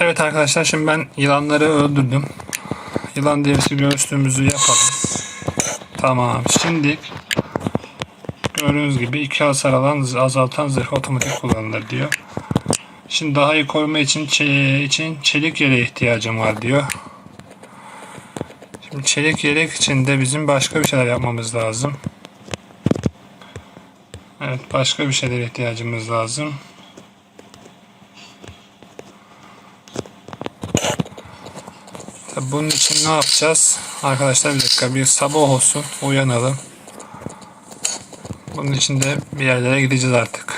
Evet arkadaşlar şimdi ben yılanları öldürdüm. Yılan derisi göğüslüğümüzü yapalım. Tamam. Şimdi gördüğünüz gibi iki hasar alan azaltan zırh otomatik kullanılır diyor. Şimdi daha iyi koruma için, için çelik yeleğe ihtiyacım var diyor. Şimdi çelik yelek için de bizim başka bir şeyler yapmamız lazım. Evet başka bir şeylere ihtiyacımız lazım. Bunun için ne yapacağız? Arkadaşlar bir dakika bir sabah olsun uyanalım. Bunun için de bir yerlere gideceğiz artık.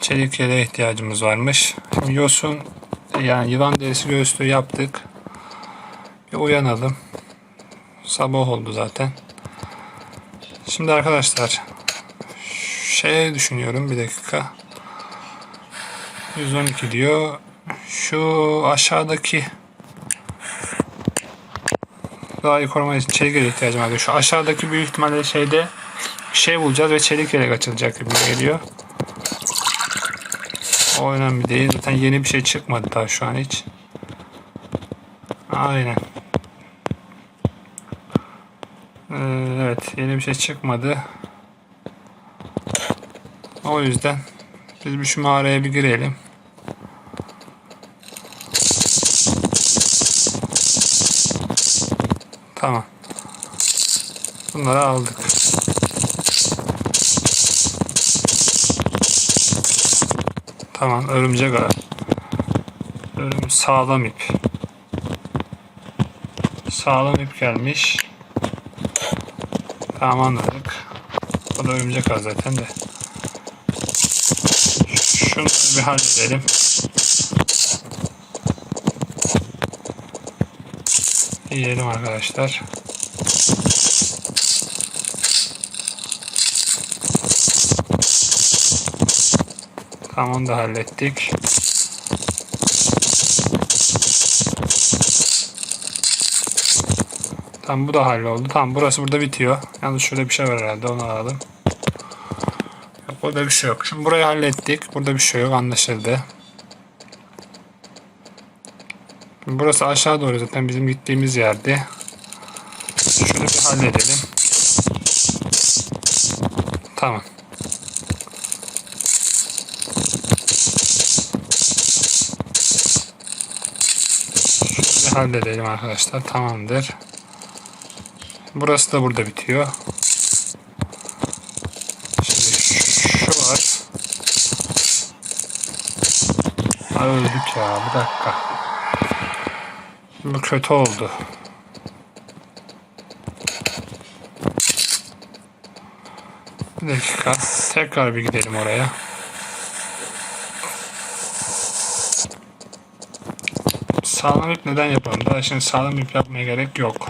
Çelik yeleğe ihtiyacımız varmış. Şimdi yosun yani yılan derisi göğüslüğü yaptık. Bir uyanalım. Sabah oldu zaten. Şimdi arkadaşlar şey düşünüyorum bir dakika. 112 diyor. Şu aşağıdaki daha iyi koruma için çelik yelek ihtiyacım var. Şu aşağıdaki büyük ihtimalle şeyde şey bulacağız ve çelik yelek açılacak gibi geliyor. O önemli değil. Zaten yeni bir şey çıkmadı daha şu an hiç. Aynen. Ee, Evet yeni bir şey çıkmadı. O yüzden biz bir şu mağaraya bir girelim. Tamam. Bunları aldık. Tamam örümcek ağı. Örüm sağlam ip. Sağlam ip gelmiş. Tamam anladık. O da örümcek ağı zaten de. Şunları bir halledelim. Yiyelim arkadaşlar. Tamam onu da hallettik. Tamam bu da halloldu. Tamam burası burada bitiyor. Yalnız şurada bir şey var herhalde onu alalım. Yok burada bir şey yok. Şimdi burayı hallettik. Burada bir şey yok anlaşıldı. Şimdi burası aşağı doğru zaten bizim gittiğimiz yerde. Şunu bir halledelim. Tamam. Şunu bir halledelim arkadaşlar. Tamamdır. Burası da burada bitiyor. Şimdi şu var. Ay öldük ya. Bir dakika. Bu kötü oldu. Bir dakika. Tekrar bir gidelim oraya. Sağlam ip neden yapalım? Daha şimdi sağlam ip yapmaya gerek yok.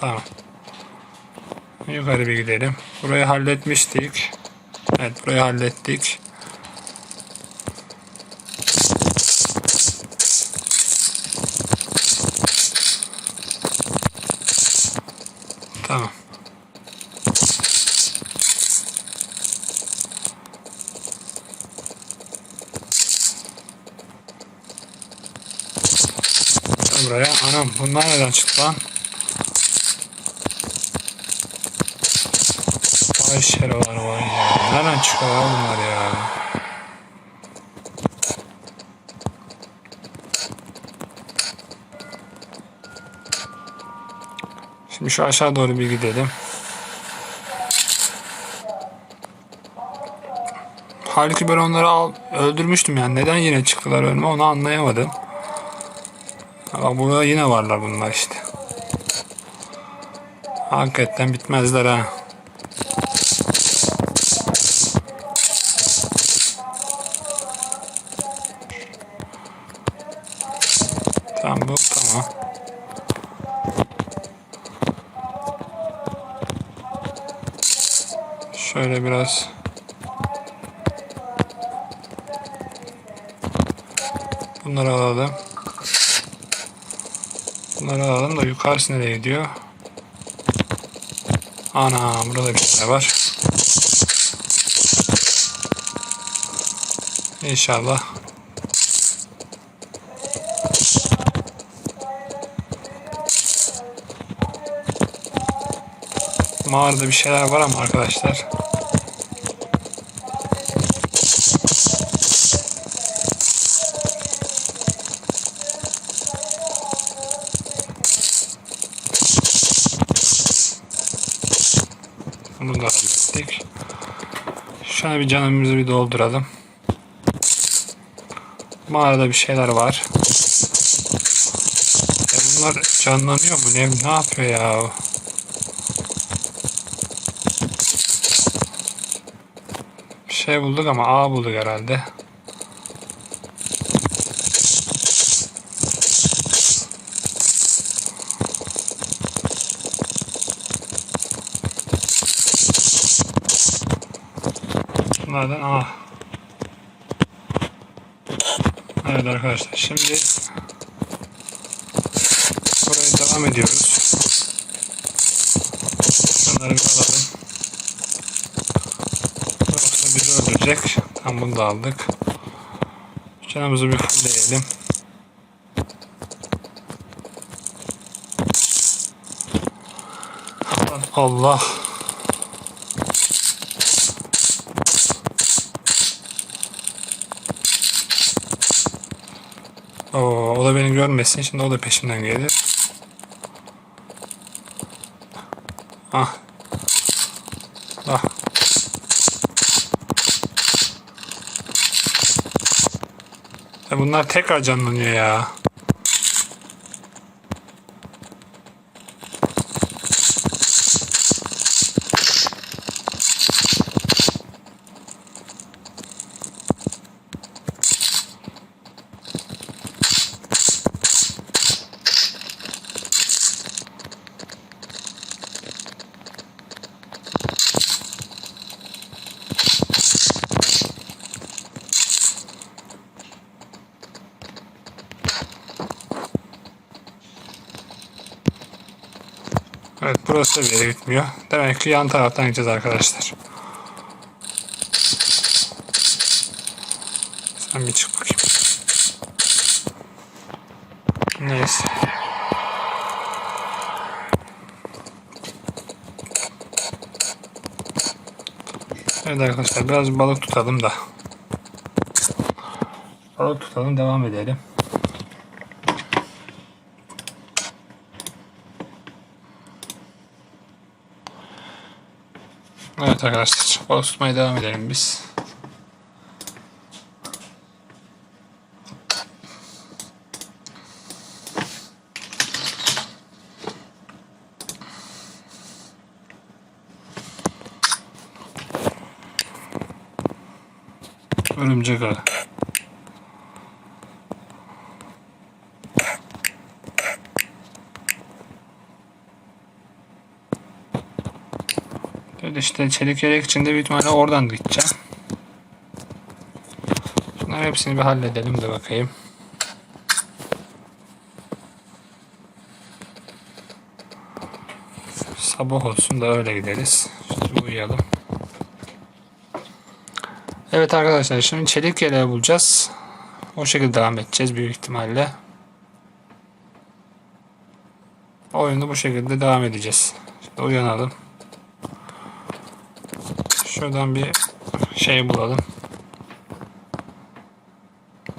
Tamam. Yukarı bir gidelim. Burayı halletmiştik. Evet burayı hallettik. Buraya. Anam bunlar neden çıktı lan? Vay şerolar var ya. Nereden çıkıyor ya bunlar ya? Şimdi şu aşağı doğru bir gidelim. Halbuki ben onları al, öldürmüştüm yani. Neden yine çıktılar önüme onu anlayamadım. Ama burada yine varlar bunlar işte. Hakikaten bitmezler ha. Tamam tamam. Şöyle biraz Bunları alalım. Bunları alalım da yukarısı nereye gidiyor? Ana burada bir tane var. İnşallah. Mağarada bir şeyler var ama arkadaşlar. Bunu da hallettik. Şöyle bir canımızı bir dolduralım. Mağarada bir şeyler var. Ya bunlar canlanıyor mu? Ne, ne yapıyor ya? Bir şey bulduk ama ağ bulduk herhalde. Bunlardan ağ. Evet arkadaşlar şimdi buraya devam ediyoruz. Şunları bir alalım. Yoksa bizi öldürecek. Tam bunu da aldık. Canımızı bir fullleyelim. Allah. Oo, o da beni görmesin. Şimdi o da peşimden gelir. Ah. Ah. Ya bunlar tekrar canlanıyor ya. Evet burası da bir yere gitmiyor. Demek ki yan taraftan gideceğiz arkadaşlar. Sen bir çık bakayım. Neyse. Evet arkadaşlar biraz balık tutalım da. Balık tutalım devam edelim. Evet arkadaşlar balık tutmaya devam edelim biz. Örümcek ağı. Evet işte çelik yelek içinde büyük ihtimalle oradan gideceğim. Şunları hepsini bir halledelim de bakayım. Sabah olsun da öyle gideriz. Şimdi uyuyalım. Evet arkadaşlar şimdi çelik yeleği bulacağız. O şekilde devam edeceğiz büyük ihtimalle. Oyunu bu şekilde devam edeceğiz. Şimdi uyanalım. Şuradan bir şey bulalım.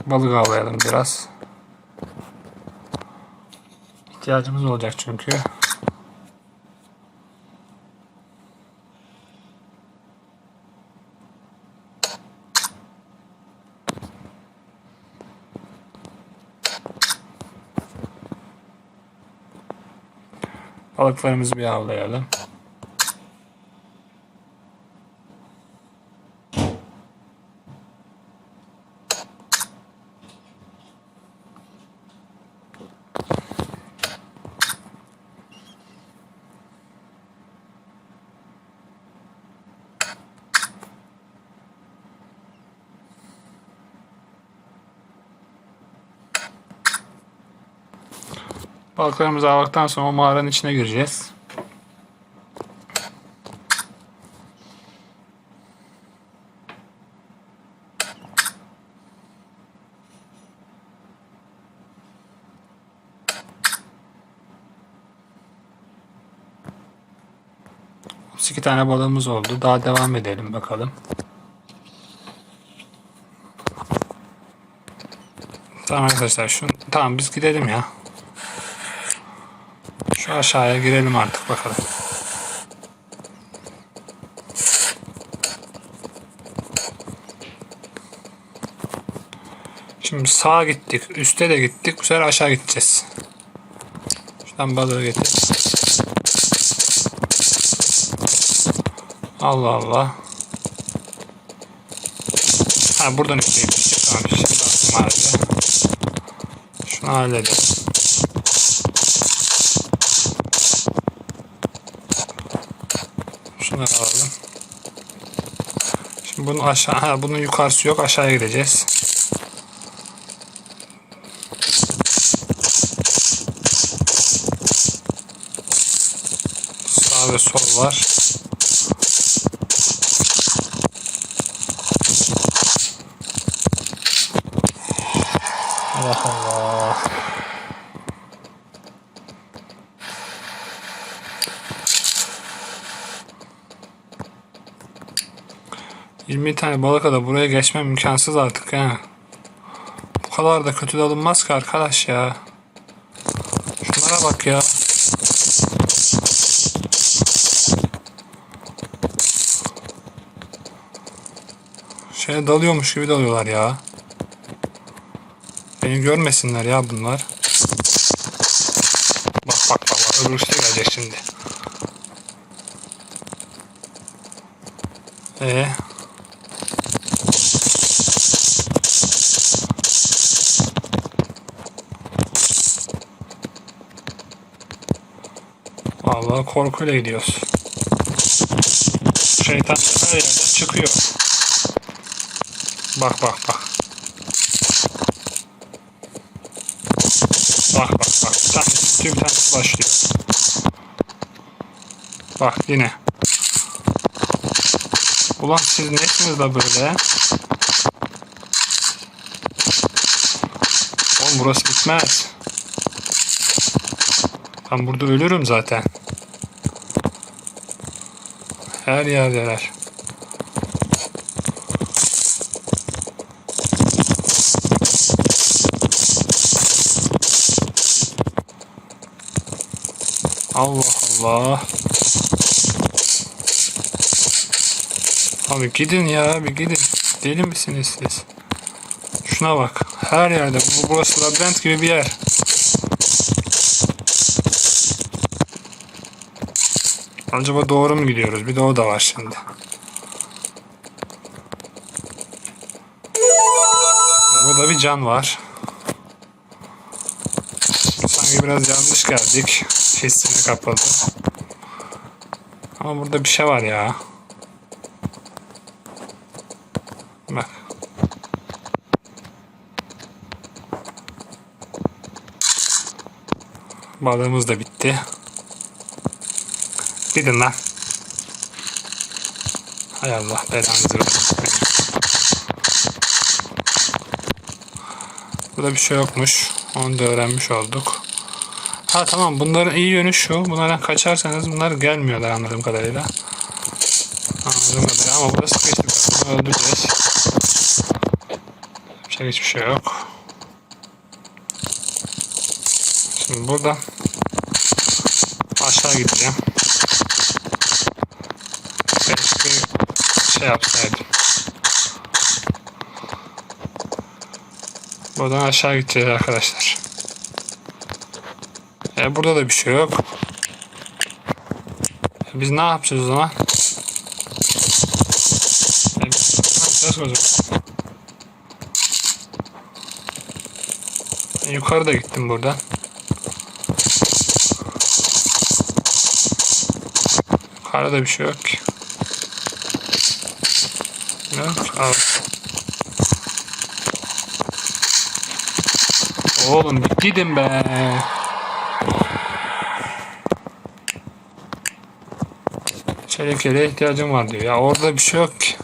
Balık avlayalım biraz. İhtiyacımız olacak çünkü. Balıklarımızı bir avlayalım. Balıklarımızı aldıktan sonra mağaranın içine gireceğiz. iki tane balığımız oldu. Daha devam edelim bakalım. Tamam arkadaşlar şu tamam biz gidelim ya. Aşağıya girelim artık bakalım. Şimdi sağa gittik, üste de gittik. Bu sefer aşağı gideceğiz. Şuradan balığı getir. Allah Allah. Ha buradan üstte gittik. Tamam şimdi geldi. Şunu halledelim. Şunları alalım. Şimdi bunun aşağı, bunun yukarısı yok. Aşağıya gideceğiz. Sağ ve sol var. Allah Allah. Yirmi tane balık da buraya geçmem imkansız artık ha. Bu kadar da kötü de alınmaz ki arkadaş ya. Şunlara bak ya. Şeye dalıyormuş gibi dalıyorlar ya. Beni görmesinler ya bunlar. Bak bak bak bak öbür üste gelecek şimdi. Ee. Vallahi korkuyla gidiyoruz. Şeytan her yerden çıkıyor. Bak bak bak. Bak bak bak. Bir tanesi bir tanesi başlıyor. Bak yine. Ulan siz nesiniz da böyle? Oğlum burası bitmez. Ben burada ölürüm zaten. Her yerdeler. Allah Allah. Abi gidin ya bir gidin. Deli misiniz siz? Şuna bak. Her yerde. Bu, burası labirent gibi bir yer. Acaba doğru mu gidiyoruz? Bir de o da var şimdi. Burada bir can var. Sanki biraz yanlış geldik. Hissine kapalı. Ama burada bir şey var ya. Bak. Balığımız da bitti. Gidin lan. Hay Allah belanızı versin. Burada bir şey yokmuş. Onu da öğrenmiş olduk. Ha tamam bunların iyi yönü şu. Bunlardan kaçarsanız bunlar gelmiyorlar anladığım kadarıyla. Anladığım kadarıyla ama burada sıkıştık. Bunu öldüreceğiz. Yapacak hiçbir şey yok. Şimdi buradan aşağı gideceğim. Şey yapsaydım. Buradan aşağı gideceğiz arkadaşlar. E burada da bir şey yok. E, biz ne yapacağız o zaman? E, biz ne yapacağız? E, yukarı da gittim buradan. Yukarıda bir şey yok ki. Yok. Al. Oğlum gidin be. Çelik yeleğe ihtiyacım var diyor. Ya orada bir şey yok ki.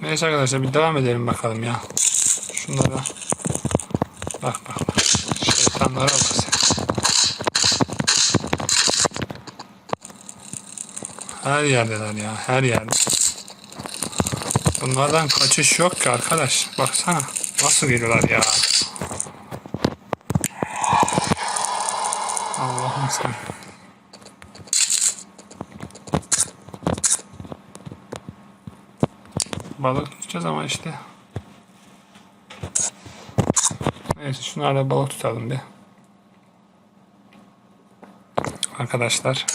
Neyse arkadaşlar bir devam edelim bakalım ya. Şunlara. Bak bak bak. Şeytanlara bak sen. Her yerdeler ya. Her yerde. Bunlardan kaçış yok ki arkadaş. Baksana. Nasıl geliyorlar ya. Allah'ım sen. Balık tutacağız ama işte. Neyse şunlarla balık tutalım bir. Arkadaşlar